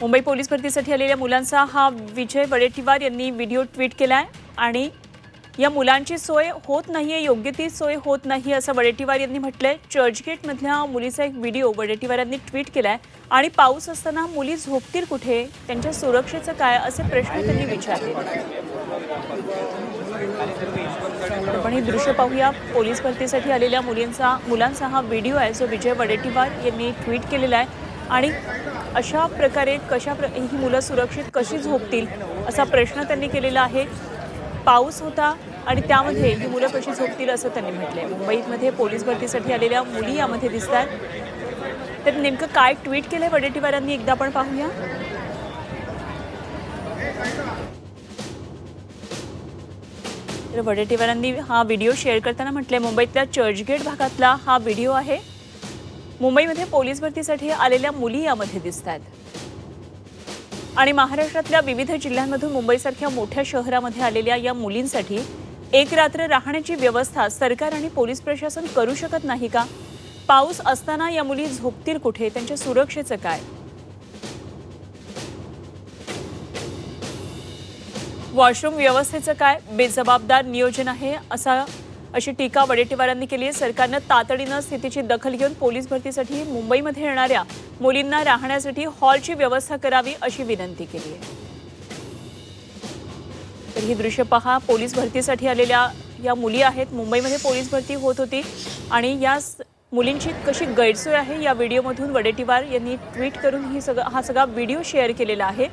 Mumbai police भरतीसाठी आलेल्या मुलांचा हा विजय वडेट्टीवार यांनी व्हिडिओ ट्विट केला आहे आणि या मुलांची सोय होत नाही आहे योग्य ती सोय होत नाही असं वडेट्टीवार यांनी म्हटलंय. चर्चगेटमधल्या मुलीचा एक व्हिडिओ वडेट्टीवार यांनी ट्विट केलाय. आणि पाऊस असताना मुली झोपतील कुठे? त्यांच्या सुरक्षेचं काय? असे प्रश्न त्यांनी विचारले. आपण हे दृश्य पाहूया. पोलीस भरतीसाठी आलेल्या मुलींचा मुलांचा हा व्हिडिओ आहे जो विजय वडेट्टीवार यांनी ट्विट केलेला आहे. आणि अशा प्रकारे कशा प्र ही मुलं सुरक्षित कशी झोपतील असा प्रश्न त्यांनी केलेला आहे. पाऊस होता आणि त्यामध्ये ही मुलं कशी झोपतील असं त्यांनी म्हटलंय. मुंबईमध्ये पोलीस भरतीसाठी आलेल्या मुली यामध्ये दिसत आहेत तर नेमकं काय ट्विट केलंय वडेट्टीवारांनी एकदा आपण पाहूया. तर वडेट्टीवारांनी हा व्हिडिओ शेअर करताना म्हटलंय मुंबईतल्या चर्चगेट भागातला हा व्हिडिओ आहे. मुंबईमध्ये पोलीस भरतीसाठी आलेल्या मुली यामध्ये दिसत आहेत आणि महाराष्ट्रातल्या विविध जिल्ह्यांमधून मुंबईसारख्या मोठ्या शहरामध्ये आलेल्या या मुलींसाठी एक रात्र राहण्याची व्यवस्था सरकार आणि पोलीस प्रशासन करू शकत नाही का? पाऊस असताना या मुली झोपतील कुठे? त्यांच्या सुरक्षेचं काय? वॉशरूम व्यवस्थेचं काय? बेजबाबदार नियोजन आहे असा अशी टीका वडेट्टीवारांनी केली आहे. सरकारनं तातडीनं स्थितीची दखल घेऊन पोलीस भरतीसाठी मुंबईमध्ये येणाऱ्या मुलींना राहण्यासाठी हॉलची व्यवस्था करावी अशी विनंती केली आहे. तर ही दृश्य पहा पोलीस भरतीसाठी आलेल्या या मुली आहेत. मुंबईमध्ये पोलीस भरती होत होती आणि या मुलींची कशी गैरसोय आहे या व्हिडिओमधून वडेट्टीवार यांनी ट्विट करून ही सगळं हा सगळा व्हिडिओ शेअर केलेला आहे.